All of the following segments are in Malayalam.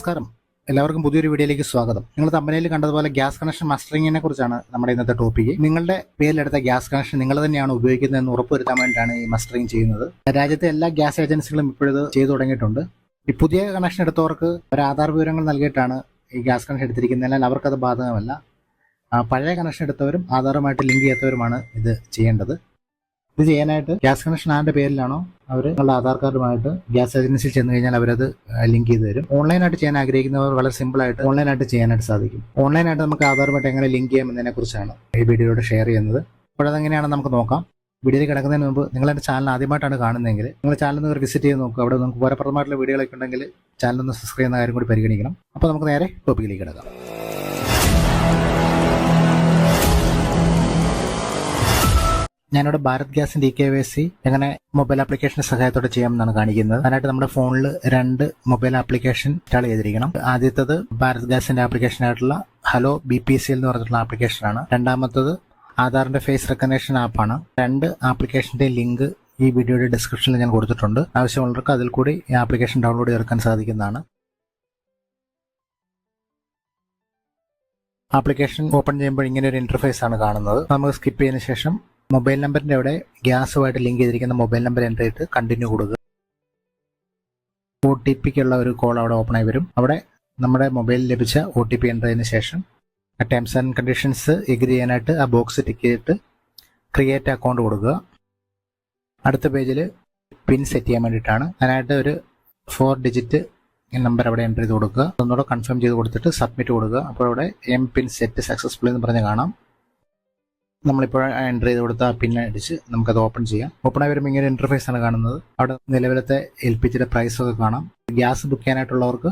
നമസ്കാരം. എല്ലാവർക്കും പുതിയൊരു വീഡിയോയിലേക്ക് സ്വാഗതം. നിങ്ങൾ തമ്പനയിൽ കണ്ടതുപോലെ ഗ്യാസ് കണക്ഷൻ മസ്റ്ററിങ്ങിനെ കുറിച്ചാണ് നമ്മുടെ ഇന്നത്തെ ടോപ്പിക് നിങ്ങളുടെ പേരിലെടുത്ത ഗ്യാസ് കണക്ഷൻ നിങ്ങൾ തന്നെയാണ് ഉപയോഗിക്കുന്നത് എന്ന് ഉറപ്പുവരുത്താൻ വേണ്ടിയിട്ടാണ് ഈ മസ്റ്ററിങ് ചെയ്യുന്നത്. രാജ്യത്തെ എല്ലാ ഗ്യാസ് ഏജൻസികളും ഇപ്പോഴത് ചെയ്തു തുടങ്ങിയിട്ടുണ്ട്. ഈ പുതിയ കണക്ഷൻ എടുത്തവർക്ക് ഒരു ആധാർ വിവരങ്ങൾ നൽകിയിട്ടാണ് ഈ ഗ്യാസ് കണക്ഷൻ എടുത്തിരിക്കുന്നത്. എന്നാൽ അവർക്കത് ബാധകമല്ല. പഴയ കണക്ഷൻ എടുത്തവരും ആധാറുമായിട്ട് ലിങ്ക് ചെയ്യാത്തവരുമാണ് ഇത് ചെയ്യേണ്ടത്. ഇത് ചെയ്യാനായിട്ട് ഗ്യാസ് കണക്ഷൻ ആരുടെ പേരിലാണോ അവർ നിങ്ങളുടെ ആധാർ കാർഡുമായിട്ട് ഗ്യാസ് ഏജൻസിയിൽ ചെന്ന് കഴിഞ്ഞാൽ അവരത് ലിങ്ക് ചെയ്ത് തരും. ഓൺലൈനായിട്ട് ചെയ്യാൻ ആഗ്രഹിക്കുന്നവർ വളരെ സിമ്പിളായിട്ട് ഓൺലൈനായിട്ട് ചെയ്യാനായിട്ട് സാധിക്കും. ഓൺലൈനായിട്ട് നമുക്ക് ആധാറുമായിട്ട് എങ്ങനെ ലിങ്ക് ചെയ്യാം എന്നതിനെ കുറിച്ചാണ് ഈ വീഡിയോയിലൂടെ ഷെയർ ചെയ്യുന്നത്. അപ്പോൾ അതെങ്ങനെയാണെന്ന് നമുക്ക് നോക്കാം. വീഡിയോയിൽ കിടക്കുന്നതിന് മുമ്പ് നിങ്ങൾ എന്റെ ചാനൽ ആദ്യമായിട്ടാണ് കാണുന്നതെങ്കിൽ നിങ്ങൾ ചാനൽ ഒന്ന് വിസിറ്റ് ചെയ്ത് നോക്കുക. അവിടെ നമുക്ക് ഉപകാരപ്രദമായിട്ടുള്ള വീഡിയോകളൊക്കെ ഉണ്ടെങ്കിൽ ചാനൽ ഒന്ന് സബ്സ്ക്രൈബ് ചെയ്യുന്ന കാര്യം കൂടി പരിഗണിക്കണം. അപ്പോൾ നമുക്ക് നേരെ ടോപ്പിക്കിലേക്ക് കിടക്കാം. ഞാനിവിടെ ഭാരത് ഗ്യാസിന്റെ ഇ കെ വൈ സി എങ്ങനെ മൊബൈൽ ആപ്ലിക്കേഷൻ സഹായത്തോടെ ചെയ്യാമെന്നാണ് കാണിക്കുന്നത്. അതിനായിട്ട് നമ്മുടെ ഫോണിൽ രണ്ട് മൊബൈൽ ആപ്ലിക്കേഷൻ ഇൻസ്റ്റാൾ ചെയ്തിരിക്കണം. ആദ്യത്തത് ഭാരത് ഗ്യാസിന്റെ ആപ്ലിക്കേഷൻ ആയിട്ടുള്ള ഹലോ ബി പി സി എന്ന് പറഞ്ഞിട്ടുള്ള ആപ്ലിക്കേഷനാണ് രണ്ടാമത്തത് ആധാറിന്റെ ഫേസ് റെക്കഗ്നേഷൻ ആപ്പാണ് രണ്ട് ആപ്ലിക്കേഷന്റെ ലിങ്ക് ഈ വീഡിയോയുടെ ഡിസ്ക്രിപ്ഷനിൽ ഞാൻ കൊടുത്തിട്ടുണ്ട്. ആവശ്യമുള്ളവർക്ക് അതിൽ കൂടി ഈ ആപ്ലിക്കേഷൻ ഡൗൺലോഡ് ചെയ്തെടുക്കാൻ സാധിക്കുന്നതാണ്. ആപ്ലിക്കേഷൻ ഓപ്പൺ ചെയ്യുമ്പോൾ ഇങ്ങനെ ഒരു ഇന്റർഫേസ് ആണ് കാണുന്നത്. നമുക്ക് സ്കിപ്പ് ചെയ്തതിനു ശേഷം മൊബൈൽ നമ്പറിന്റെ അവിടെ ഗ്യാസുമായിട്ട് ലിങ്ക് ചെയ്തിരിക്കുന്ന മൊബൈൽ നമ്പർ എന്റർ ചെയ്തിട്ട് കണ്ടിന്യൂ കൊടുക്കുക. ഒ ടി പിക്കുള്ള ഒരു കോൾ അവിടെ ഓപ്പൺ ആയി വരും. അവിടെ നമ്മുടെ മൊബൈലിൽ ലഭിച്ച ഒ ടി പി എന്റർ ചെയ്തതിന് ശേഷം ടേംസ് ആൻഡ് കണ്ടീഷൻസ് എഗ്രി ചെയ്യാനായിട്ട് ആ ബോക്സ് ടിക്ക് ചെയ്തിട്ട് ക്രിയേറ്റ് അക്കൗണ്ട് കൊടുക്കുക. അടുത്ത പേജിൽ പിൻ സെറ്റ് ചെയ്യാൻ വേണ്ടിയിട്ടാണ്. അതിനായിട്ട് ഒരു ഫോർ ഡിജിറ്റ് നമ്പർ അവിടെ എന്റർ ചെയ്ത് കൊടുക്കുക. ഒന്നുകൂടെ കൺഫേം ചെയ്ത് കൊടുത്തിട്ട് സബ്മിറ്റ് കൊടുക്കുക. അപ്പോൾ അവിടെ എം പിൻ സെറ്റ് സക്സസ്ഫുൾ എന്ന് പറഞ്ഞ് കാണാം. നമ്മളിപ്പോൾ എന്റർ ചെയ്ത് കൊടുത്ത പിൻ അടിച്ച് നമുക്കത് ഓപ്പൺ ചെയ്യാം. ഓപ്പൺ ആയി വരുമ്പോൾ ഇങ്ങനെ ഇന്റർഫേസ് ആണ് കാണുന്നത്. അവിടെ നിലവിലത്തെ എൽ പി ജിയുടെ പ്രൈസൊക്കെ കാണാം. ഗ്യാസ് ബുക്ക് ചെയ്യാനായിട്ടുള്ളവർക്ക്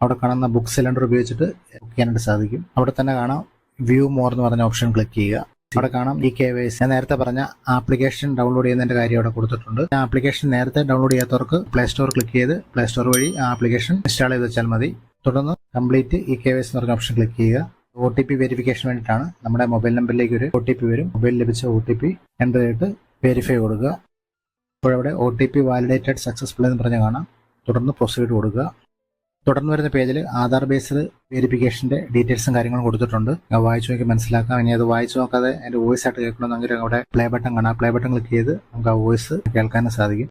അവിടെ കാണുന്ന ബുക്ക് സിലിണ്ടർ ഉപയോഗിച്ചിട്ട് ബുക്ക് ചെയ്യാനായിട്ട് സാധിക്കും. അവിടെ തന്നെ കാണാം വ്യൂ മോർ എന്ന് പറഞ്ഞ ഓപ്ഷൻ ക്ലിക്ക് ചെയ്യുക. അവിടെ കാണാം ഈ കെ വൈ ഞാൻ നേരത്തെ പറഞ്ഞ ആപ്ലിക്കേഷൻ ഡൗൺലോഡ് ചെയ്യുന്നതിന്റെ കാര്യം അവിടെ കൊടുത്തിട്ടുണ്ട്. ആപ്ലിക്കേഷൻ നേരത്തെ ഡൗൺലോഡ് ചെയ്യാത്തവർക്ക് പ്ലേ സ്റ്റോർ ക്ലിക്ക് ചെയ്ത് പ്ലേ സ്റ്റോർ വഴി ആ ആപ്ലിക്കേഷൻ ഇൻസ്റ്റാൾ ചെയ്ത് വെച്ചാൽ മതി. തുടർന്ന് കംപ്ലീറ്റ് ഇ കെ വൈ എന്ന് പറഞ്ഞ ഓപ്ഷൻ ക്ലിക്ക് ചെയ്യുക. ഒ ടി പി വെരിഫിക്കേഷൻ വേണ്ടിയിട്ടാണ് നമ്മുടെ മൊബൈൽ നമ്പറിലേക്ക് ഒരു ഒ ടി പി വരും. മൊബൈൽ ലഭിച്ച ഒ ടി പി എന്റർ ചെയ്തിട്ട് വെരിഫൈ കൊടുക്കുക അപ്പോഴവിടെ O T P validated successful എന്ന് പറഞ്ഞ് കാണാം. തുടർന്ന് പ്രൊസീഡ് കൊടുക്കുക. തുടർന്ന് വരുന്ന പേജിൽ ആധാർ ബേസ്ഡ് വെരിഫിക്കേഷന്റെ ഡീറ്റെയിൽസും കാര്യങ്ങളും കൊടുത്തിട്ടുണ്ട്. വായിച്ചു നോക്കി മനസ്സിലാക്കാം. ഇനി അത് വായിച്ചു നോക്കാതെ എന്റെ വോയിസ് ആയിട്ട് കേൾക്കണമെന്നെങ്കിൽ അവിടെ പ്ലേ ബട്ടൺ കാണാം. പ്ലേ ബട്ടൺ ക്ലിക്ക് ചെയ്ത് നമുക്ക് ആ വോയിസ് കേൾക്കാനും സാധിക്കും.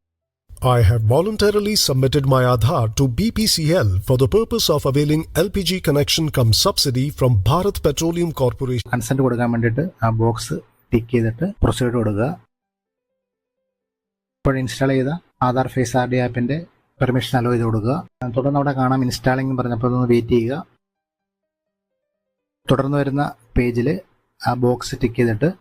I have voluntarily submitted my Aadhaar to BPCL for the purpose of availing LPG connection cum subsidy from Bharat Petroleum Corporation. Consent കൊടുക്കാൻ വേണ്ടിയിട്ട് ആ ബോക്സ് ടിക്ക് ചെയ്തിട്ട് പ്രൊസീഡ് കൊടുക്കുക. ഇപ്പോൾ ഇൻസ്റ്റാൾ ചെയ്ത ആധാർ ഫേസ് ആർ ഡി ആപ്പിന്റെ പെർമിഷൻ അലോ ചെയ്ത് കൊടുക്കുക. തുടർന്ന് അവിടെ കാണാം ഇൻസ്റ്റാളിംഗ് എന്ന് പറഞ്ഞപ്പോൾ ഒന്ന് വെയിറ്റ് ചെയ്യുക. തുടർന്ന് വരുന്ന പേജിൽ ആ ബോക്സ് ടിക്ക് ചെയ്തിട്ട്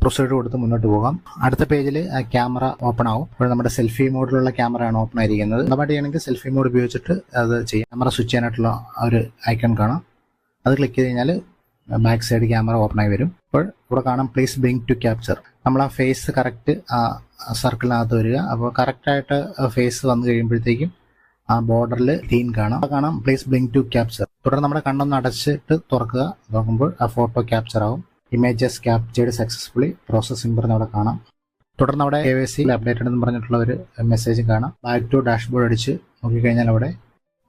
പ്രൊസീഡ് കൊടുത്ത് മുന്നോട്ട് പോകാം. അടുത്ത പേജിൽ ക്യാമറ ഓപ്പൺ ആവും. ഇവിടെ നമ്മുടെ സെൽഫി മോഡിലുള്ള ക്യാമറയാണ് ഓപ്പൺ ആയിരിക്കുന്നത്. സ്വന്തമായിട്ട് ചെയ്യണമെങ്കിൽ സെൽഫി മോഡ് ഉപയോഗിച്ചിട്ട് അത് ചെയ്യാം. ക്യാമറ സ്വിച്ച് ചെയ്യാനായിട്ടുള്ള ഒരു ഐക്കൺ കാണാം. അത് ക്ലിക്ക് ചെയ്ത് കഴിഞ്ഞാൽ ബാക്ക് സൈഡ് ക്യാമറ ഓപ്പൺ ആയി വരും. അപ്പോൾ ഇവിടെ കാണാം പ്ലീസ് ബ്രിങ് ടു ക്യാപ്ചർ നമ്മൾ ആ ഫേസ് കറക്റ്റ് ആ സർക്കിളിനകത്ത് വരിക. അപ്പോൾ കറക്റ്റായിട്ട് ഫേസ് വന്നു കഴിയുമ്പോഴത്തേക്കും ആ ബോർഡറിൽ തീൻ കാണാം. കാണാം പ്ലീസ് ബ്രിങ് ടു ക്യാപ്ചർ തുടർന്ന് നമ്മുടെ കണ്ണൊന്ന് അടച്ചിട്ട് തുറക്കുക. തുറക്കുമ്പോൾ ആ ഫോട്ടോ ക്യാപ്ചർ ആവും. ഇമേജസ് ക്യാപ്ചേർഡ് സക്സസ്ഫുള്ളി പ്രോസസ്സിംഗ് പറഞ്ഞ് അവിടെ കാണാം. തുടർന്ന് അവിടെ കെ വൈ സി അപ്ഡേറ്റഡ് എന്ന് പറഞ്ഞിട്ടുള്ള ഒരു മെസ്സേജും കാണാം. ബാക്ക് ടു ഡാഷ്ബോർഡ് അടിച്ച് നോക്കിക്കഴിഞ്ഞാൽ അവിടെ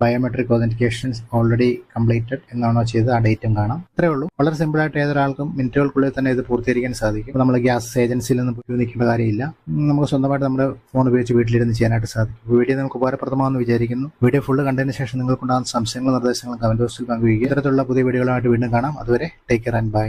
ബയോമെട്രിക് ഒതന്റിക്കേഷൻസ് ഓൾറെഡി കംപ്ലീറ്റഡ് എന്നാണോ ചെയ്ത് ആ ഡേറ്റും കാണാം. ഇത്രേ ഉള്ളൂ. വളരെ സിമ്പിൾ ആയിട്ട് ഏതൊരാൾക്കും മിനിറ്റുകൾക്കുള്ളിൽ തന്നെ ഇത് പൂർത്തീകരിക്കാൻ സാധിക്കും. നമ്മൾ ഗ്യാസ് ഏജൻസിയിൽ നിന്ന് പോയി നിൽക്കേണ്ട കാര്യമില്ല. നമുക്ക് സ്വന്തമായിട്ട് നമ്മുടെ ഫോൺ ഉപയോഗിച്ച് വീട്ടിലിരുന്ന് ചെയ്യാനായിട്ട് സാധിക്കും. വീഡിയോ നമുക്ക് ഉപകാരപ്രദമാണെന്ന് വിചാരിക്കുന്നു. വീഡിയോ ഫുള്ള് കണ്ടതിന് ശേഷം നിങ്ങൾക്കുണ്ടാകുന്ന സംശയങ്ങളും നിർദ്ദേശങ്ങളും കമന്റ് ബോക്സിൽ പങ്കുവയ്ക്കുക. ഇത്തരത്തിലുള്ള പുതിയ വീഡിയോകളുമായിട്ട് വീണ്ടും കാണാം. അതുവരെ ടേക്ക് കെയർ ആൻഡ് ബൈ